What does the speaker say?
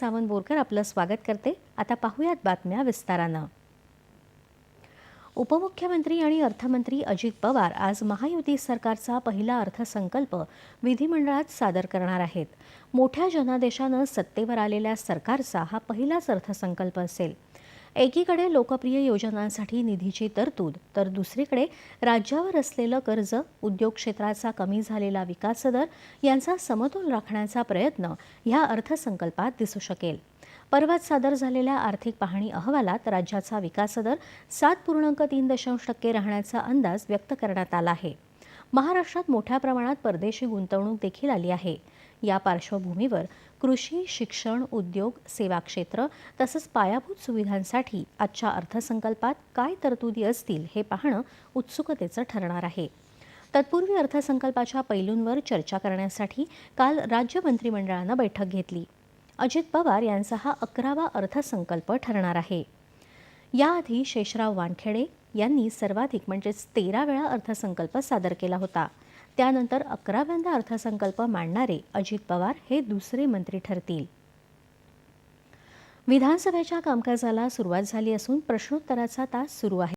सावंत बोरकर आपलं स्वागत करते. आता पाहूयात बातम्या विस्तारानं. उपमुख्यमंत्री आणि अर्थमंत्री अजित पवार आज महायुती सरकारचा पहिला अर्थसंकल्प विधिमंडळात सादर करणार आहेत. मोठ्या जनादेशानं सत्तेवर आलेल्या सरकारचा हा पहिलाच अर्थसंकल्प असेल. एकीकडे लोकप्रिय योजनांसाठी निधीची तरतूद तर दुसरीकडे राज्यावर असलेलं कर्ज उद्योग क्षेत्राचा कमी झालेला विकास दर यांचा समतोल राखण्याचा प्रयत्न ह्या अर्थसंकल्पात दिसू शकेल. परवाच सादर झालेल्या आर्थिक पाहणी अहवालात राज्याचा विकासदर सात पूर्णांक तीन दशांश टक्के राहण्याचा अंदाज व्यक्त करण्यात आला आहे. महाराष्ट्रात मोठ्या प्रमाणात परदेशी गुंतवणूक देखील आली आहे. या पार्श्वभूमीवर कृषी शिक्षण उद्योग सेवा क्षेत्र तसंच पायाभूत सुविधांसाठी आजच्या अर्थसंकल्पात काय तरतुदी असतील हे पाहणं उत्सुकतेचं ठरणार आहे. तत्पूर्वी अर्थसंकल्पाच्या पैलूंवर चर्चा करण्यासाठी काल राज्य मंत्रिमंडळानं बैठक घेतली. अजित पवार यांचा हा अकरावा अर्थसंकल्प ठरणार आहे. याआधी शेषराव वानखेडे यांनी सर्वाधिक म्हणजेच तेरा वेळा अर्थसंकल्प सादर केला होता. त्यानंतर अकराव्यांदा अर्थसंकल्प मांडणारे अजित पवार हे दुसरे मंत्री ठरतील. विधानसभेच्या कामकाजाला सुरुवात झाली असून प्रश्नोत्तराचा तास सुरू आहे.